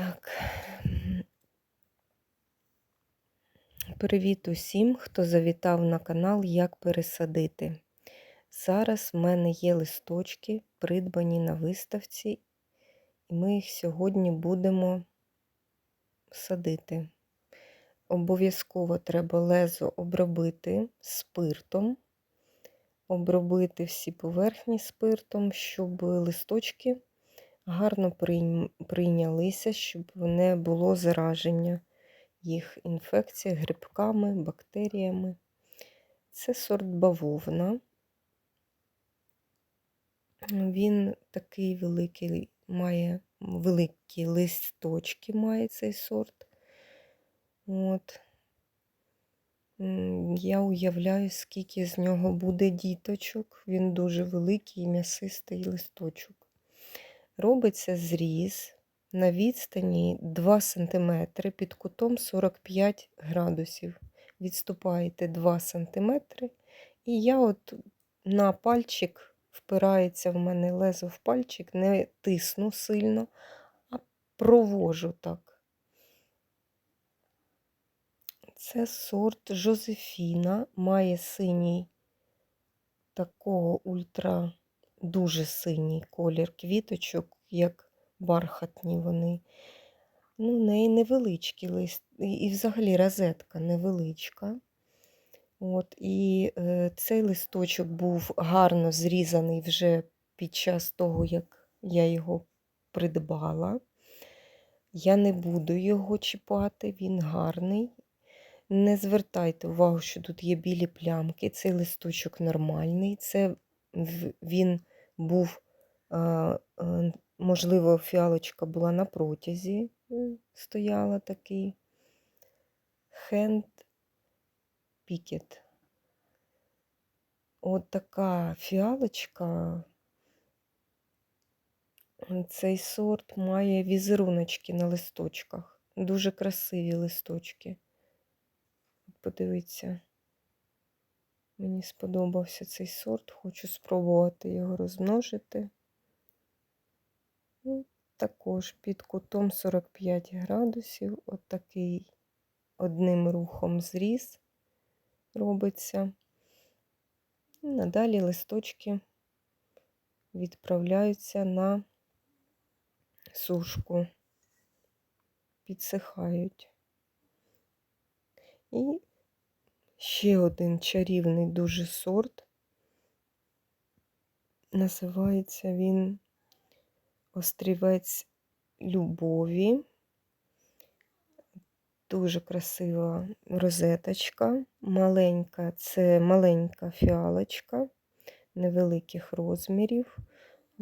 Так. Привіт усім, хто завітав на канал Як пересадити. Зараз в мене є листочки, придбані на виставці, і ми їх сьогодні будемо садити. Обов'язково треба лезо обробити спиртом, обробити всі поверхні спиртом, щоб листочки гарно прийнялися, щоб не було зараження їх інфекцій грибками, бактеріями. Це сорт бавовна. Він такий великий, має великі листочки, має цей сорт. От. Я уявляю, скільки з нього буде діточок. Він дуже великий м'ясистий листочок. Робиться зріз на відстані 2 см під кутом 45 градусів. Відступаєте 2 см, і я от на пальчик впирається в мене лезо в пальчик, не тисну сильно, а провожу так. Це сорт Жозефіна, має синій такого ультра дуже синій колір квіточок, як бархатні вони. Ну, в неї невеличкий лист, і взагалі розетка невеличка. От, І е, цей листочок був гарно зрізаний вже під час того, як я його придбала. Я не буду його чіпати, він гарний. Не звертайте увагу, що тут є білі плямки. Цей листочок нормальний, це він був, можливо, фіалочка була на протязі, стояла такий хенд пікет. От така фіалочка. Цей сорт має візеруночки на листочках. Дуже красиві листочки. Подивіться. Мені сподобався цей сорт, хочу спробувати його розмножити. Ну, Також під кутом 45 градусів, отакий одним рухом зріз робиться. І надалі листочки відправляються на сушку, підсихають. І Ще один чарівний дуже сорт. Називається він Острівець любові. Дуже красива розеточка. Маленька, це маленька фіалочка невеликих розмірів.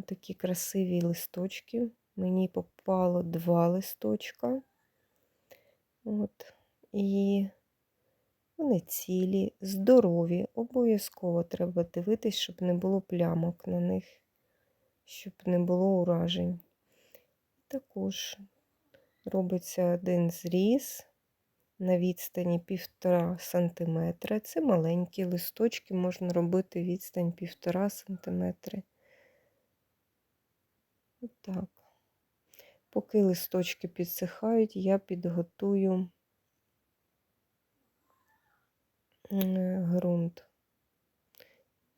Такі красиві листочки. Мені попало два листочка. От. І вони цілі, здорові. Обов'язково треба дивитись, щоб не було плямок на них, щоб не було уражень. Також робиться один зріз на відстані 1,5 см. Це маленькі листочки, можна робити відстань 1,5 см. Отак. Поки листочки підсихають, я підготую ґрунт.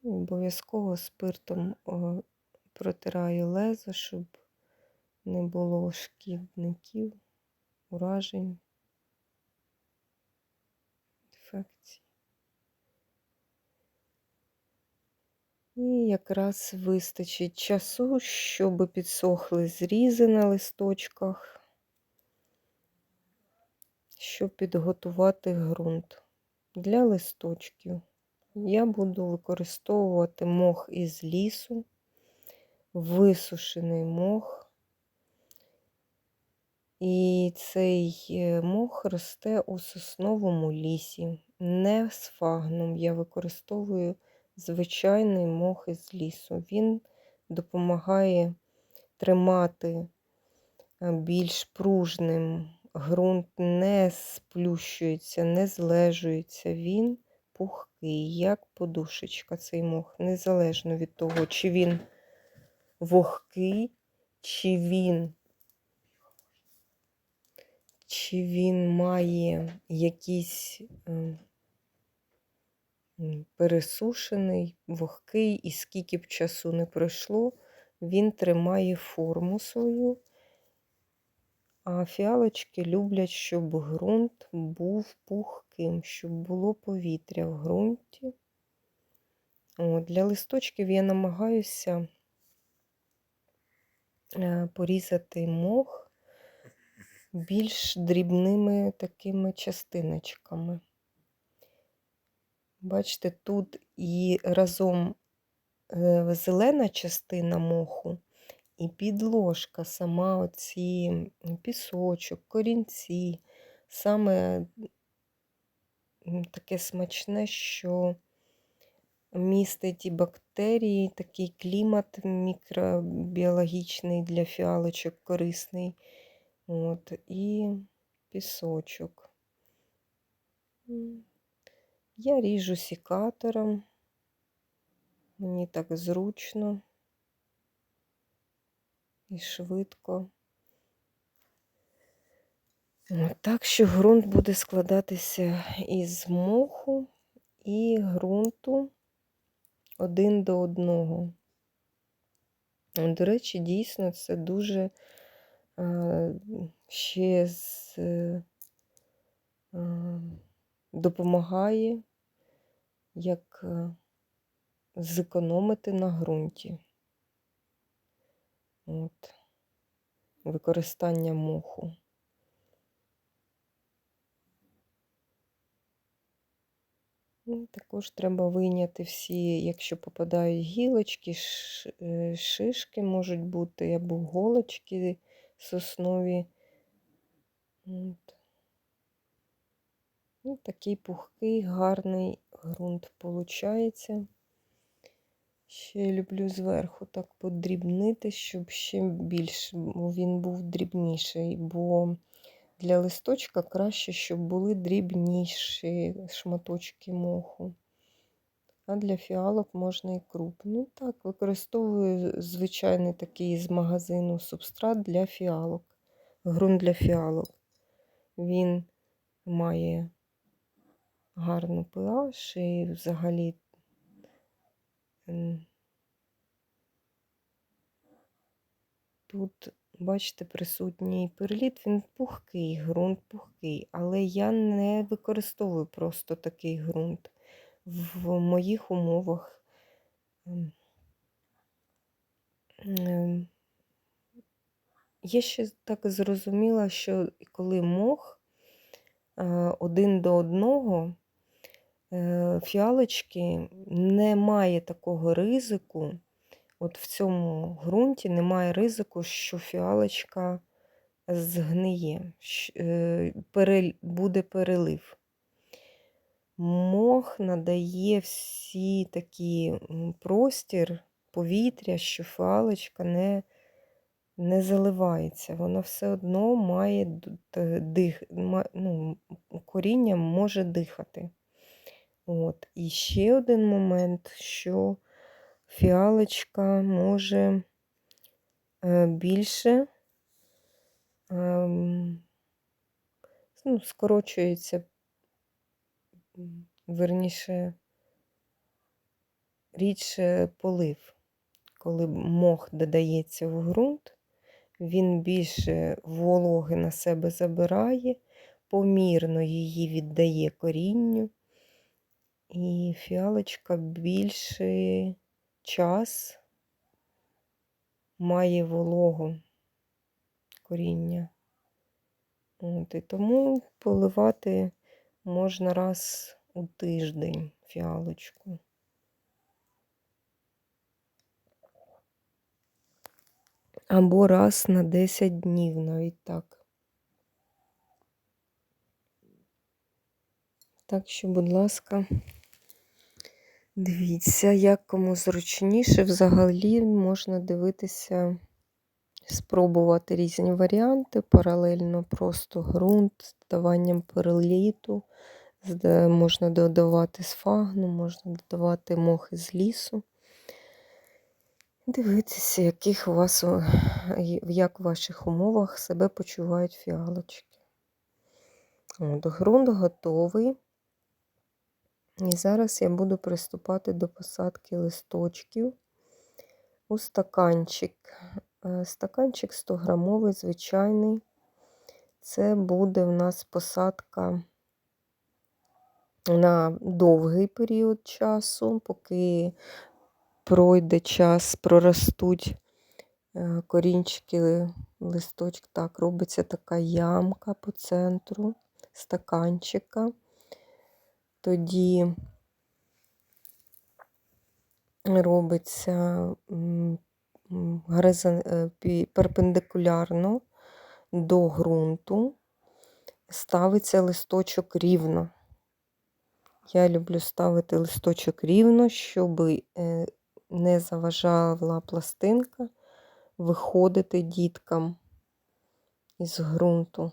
Обов'язково спиртом протираю лезо, щоб не було шкідників, уражень, інфекцій. І якраз вистачить часу, щоб підсохли зрізи на листочках, щоб підготувати ґрунт. Для листочків я буду використовувати мох із лісу, висушений мох. І цей е, мох росте у сосновому лісі, не з фагном. Я використовую звичайний мох із лісу. Він допомагає тримати е, більш пружним ґрунт не сплющується, не злежується, він пухкий, як подушечка цей мох, незалежно від того, чи він вогкий, чи він чи він має якийсь е, пересушений, вогкий, і скільки б часу не пройшло, він тримає форму свою. А фіалочки люблять, щоб ґрунт був пухким, щоб було повітря в ґрунті. От, для листочків я намагаюся е, порізати мох більш дрібними такими частиночками. Бачите, тут і разом е, зелена частина моху, і підложка, сама оці пісочок, корінці, саме таке смачне, що містить і бактерії, такий клімат мікробіологічний для фіалочок корисний. От, і пісочок. Я ріжу сікатором. Мені так зручно і швидко. Так що ґрунт буде складатися із моху і ґрунту один до одного. До речі, дійсно це дуже ще з, е, допомагає як е, зекономити на ґрунті. От. Використання моху. Ну, Також треба вийняти всі, якщо попадають гілочки, е, шишки можуть бути, або голочки соснові. От. Ну, такий пухкий, гарний ґрунт виходить. Ще люблю зверху так подрібнити, щоб ще більш він був дрібніший, бо для листочка краще, щоб були дрібніші шматочки моху. А для фіалок можна і крупні. Ну так, використовую звичайний такий з магазину субстрат для фіалок. Ґрунт для фіалок. Він має гарну pH і взагалі тут, бачите, присутній перліт, він пухкий, ґрунт пухкий, але я не використовую просто такий ґрунт в моїх умовах. ем, ем, Я ще так зрозуміла, що коли мох е, один до одного, фіалочки немає такого ризику. От в цьому ґрунті немає ризику, що фіалочка згниє, е, буде перелив. Мох надає всі такі простір, повітря, що фіалочка не, не заливається. Вона все одно має дих, ну, коріння може дихати. От. І ще один момент, що фіалочка може е, більше ну, скорочується, верніше, рідше полив. Коли мох додається в ґрунт, він більше вологи на себе забирає, помірно її віддає корінню, і фіалочка більший час має вологу коріння. От, і тому поливати можна раз у тиждень фіалочку. Або раз на 10 днів, навіть так. Так що, будь ласка, дивіться, як кому зручніше. Взагалі можна дивитися, спробувати різні варіанти, паралельно просто ґрунт з додаванням перліту, зда- можна додавати сфагну, можна додавати мохи з лісу. Дивитися, яких у вас, як в ваших умовах себе почувають фіалочки. От, ґрунт готовий. І зараз я буду приступати до посадки листочків у стаканчик. Е, Стаканчик 100 грамовий, звичайний. Це буде в нас посадка на довгий період часу, поки пройде час, проростуть е, корінчики, листочок. Так, робиться така ямка по центру стаканчика. Тоді робиться м, горизон- е, перпендикулярно до ґрунту, ставиться листочок рівно. Я люблю ставити листочок рівно, щоб е, не заважала пластинка виходити діткам із ґрунту.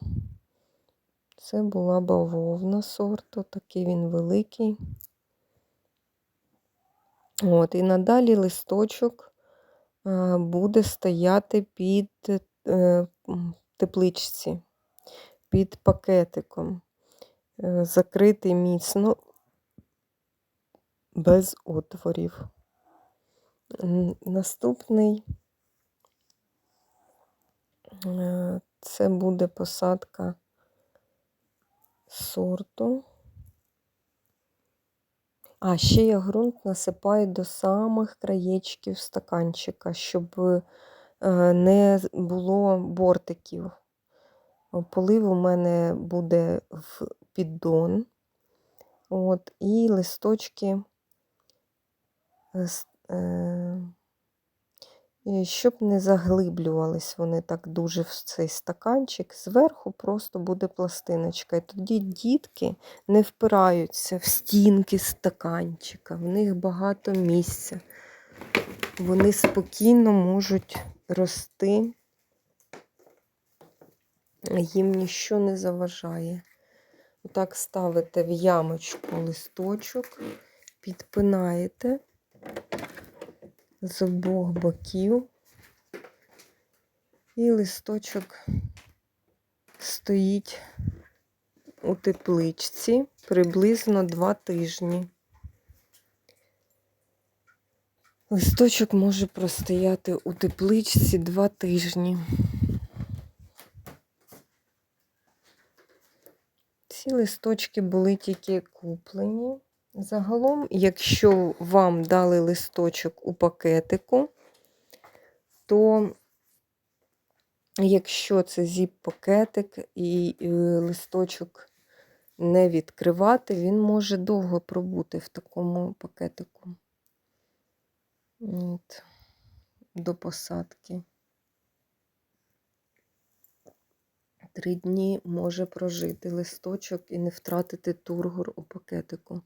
Це була бавовна сорту, такий він великий. От, і надалі листочок е, буде стояти під е, тепличці, під пакетиком, е, закритий міцно, без отворів. Наступний це буде посадка сорту. А, ще я ґрунт насипаю до самих краєчків стаканчика, щоб е, не було бортиків. Полив у мене буде в піддон. От, і листочки, е, е, щоб не заглиблювались вони так дуже в цей стаканчик, зверху просто буде пластиночка. І тоді дітки не впираються в стінки стаканчика, в них багато місця. Вони спокійно можуть рости, їм ніщо не заважає. Отак ставите в ямочку листочок, підпинаєте з обох боків, і листочок стоїть у тепличці приблизно два тижні. Листочок може простояти у тепличці два тижні. Ці листочки були тільки куплені. Загалом, якщо вам дали листочок у пакетику, то якщо це зіп-пакетик і е, листочок не відкривати, він може довго пробути в такому пакетику От, до посадки. Три дні може прожити листочок і не втратити тургор у пакетику.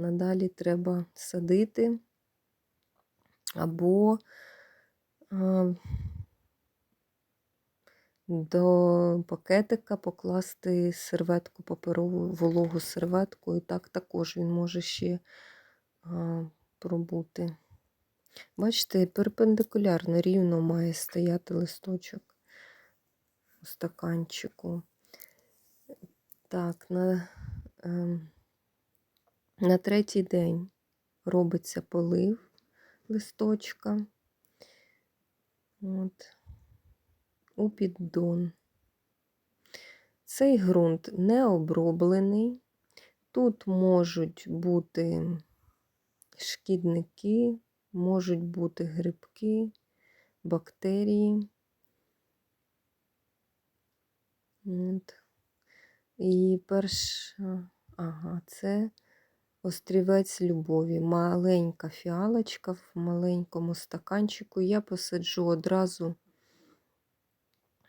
Надалі треба садити або а, до пакетика покласти серветку, паперову вологу серветку, і так також він може ще а, пробути. Бачите, перпендикулярно рівно має стояти листочок у стаканчику. Так, на, ем, на третій день робиться полив листочка. От, у піддон. Цей ґрунт не оброблений. Тут можуть бути шкідники, можуть бути грибки, бактерії. От. І перша, ага, це острівець любові. Маленька фіалочка в маленькому стаканчику. Я посаджу одразу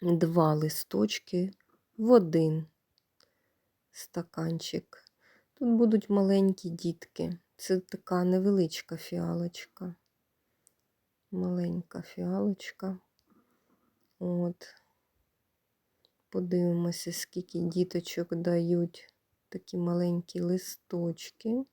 два листочки в один стаканчик. Тут будуть маленькі дітки. Це така невеличка фіалочка. Маленька фіалочка. От. Подивимося, скільки діточок дають такі маленькі листочки.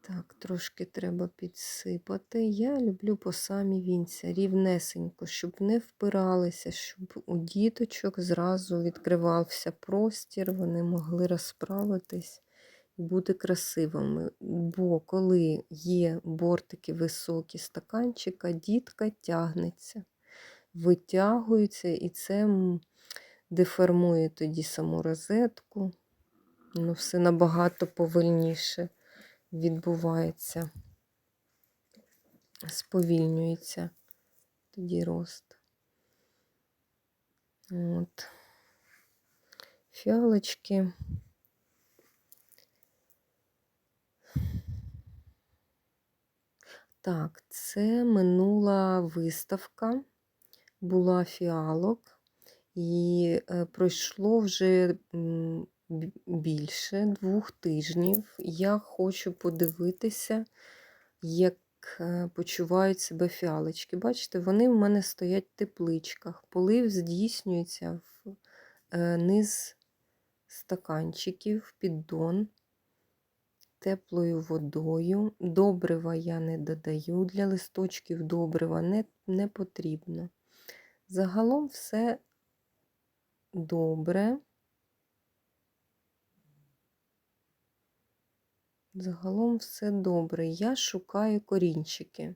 Так, трошки треба підсипати. Я люблю по самі вінця, рівнесенько, щоб не впиралися, щоб у діточок зразу відкривався простір, вони могли розправитись і бути красивими. Бо коли є бортики високі стаканчика, дітка тягнеться, витягується, і це деформує тоді саму розетку. Ну, все набагато повільніше відбувається, сповільнюється тоді рост. От. Фіалочки. Так, це минула виставка, була фіалок, і е, пройшло вже більше двох тижнів. Я хочу подивитися, як е, почувають себе фіалочки. Бачите, вони в мене стоять в тепличках. Полив здійснюється в е, низ стаканчиків, піддон теплою водою. Добрива я не додаю, для листочків добрива не, не потрібно. Загалом все добре. Загалом все добре. Я шукаю корінчики.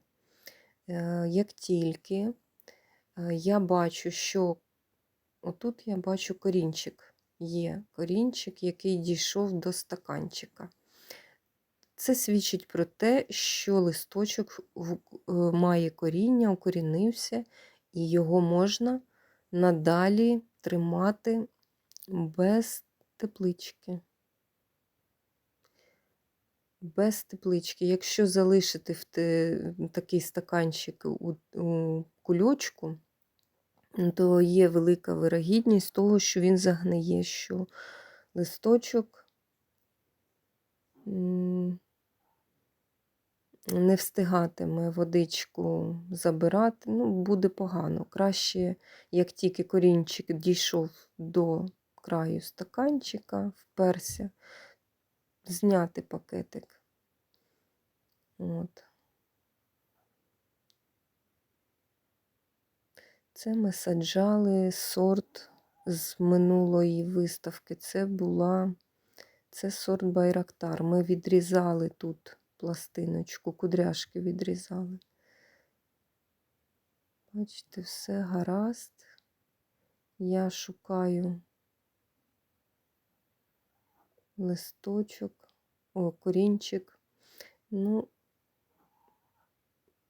Е, Як тільки е, я бачу, що отут я бачу корінчик. Є корінчик, який дійшов до стаканчика. Це свідчить про те, що листочок е, має коріння, укорінився, і його можна надалі тримати без теплички. Без теплички. Якщо залишити в те, такий стаканчик у, у кульочку, то є велика вирогідність того, що він загниє, що листочок не встигатиме водичку забирати, ну, буде погано. Краще, як тільки корінчик дійшов до краю стаканчика, вперся, зняти пакетик. От. Це ми саджали сорт з минулої виставки. Це була це сорт Байрактар. Ми відрізали тут пластиночку, кудряшки відрізали. Бачите, все гаразд. Я шукаю листочок, о, корінчик. Ну,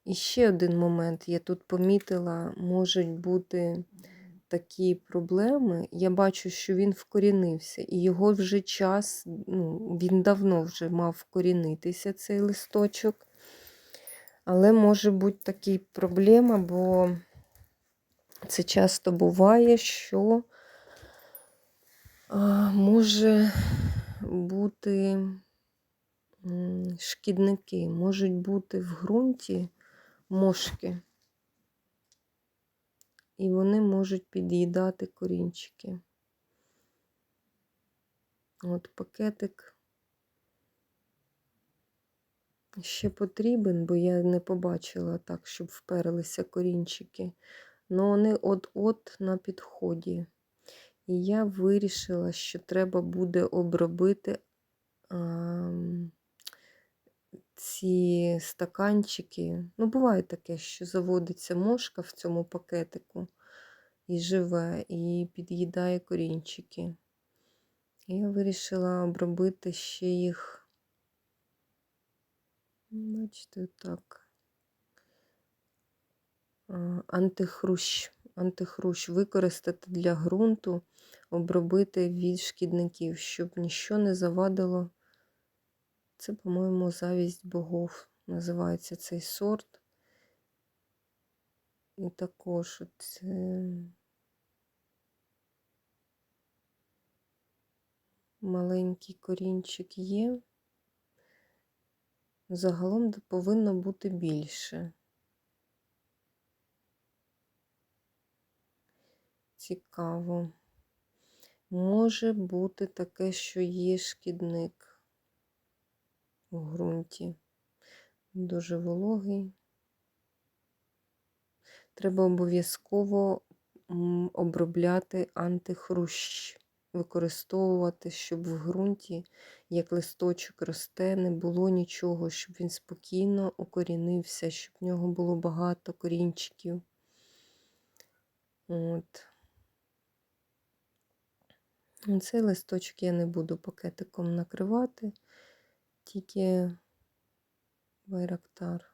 і ще один момент. Я тут помітила, можуть бути такі проблеми. Я бачу, що він вкорінився, і його вже час, ну, він давно вже мав вкорінитися, цей листочок. Але може бути така проблема, бо це часто буває, що може бути шкідники, можуть бути в ґрунті мошки, і вони можуть під'їдати корінчики. От пакетик ще потрібен, бо я не побачила так, щоб вперлися корінчики. Ну вони от-от на підході. І я вирішила, що треба буде обробити а, ці стаканчики. Ну, буває таке, що заводиться мошка в цьому пакетику і живе, і під'їдає корінчики. І я вирішила обробити ще їх. Бачите, так. Антихрущ. Антихрущ використати для ґрунту, обробити від шкідників, щоб нічого не завадило. Це, по-моєму, завість богов називається цей сорт. І також от, маленький корінчик є. Загалом повинно бути більше. Цікаво. Може бути таке, що є шкідник у ґрунті. дуже вологий. Треба обов'язково обробляти антихрущ, використовувати, щоб в ґрунті, як листочок росте, не було нічого, щоб він спокійно укорінився, щоб в нього було багато корінчиків. От. Цей листочок я не буду пакетиком накривати, тільки байрактар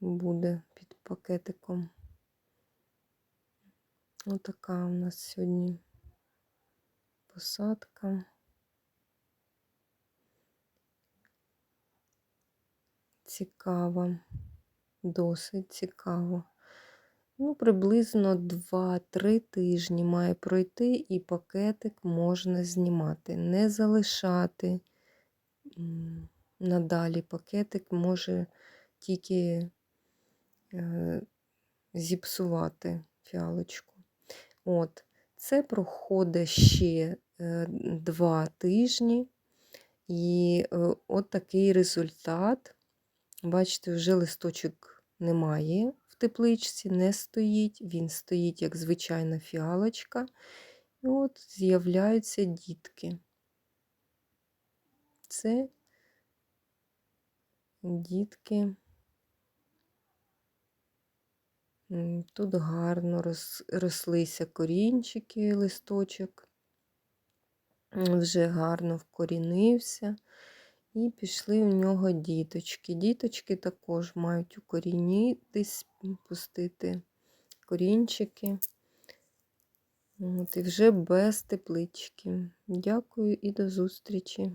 буде під пакетиком. Отака у нас сьогодні посадка. Цікава, досить цікаво. Ну, приблизно 2-3 тижні має пройти, і пакетик можна знімати. Не залишати надалі пакетик може тільки е, зіпсувати фіалочку. От, це проходить ще е, 2 тижні, і е, от такий результат. Бачите, вже листочок немає в тепличці, не стоїть. Він стоїть як звичайна фіалочка. І от з'являються дітки. Це дітки. Тут гарно рос, рослися корінчики, листочок. Вже гарно вкорінився. І пішли у нього діточки. Діточки також мають укорінитись, пустити корінчики. От, і вже без теплички. Дякую і до зустрічі!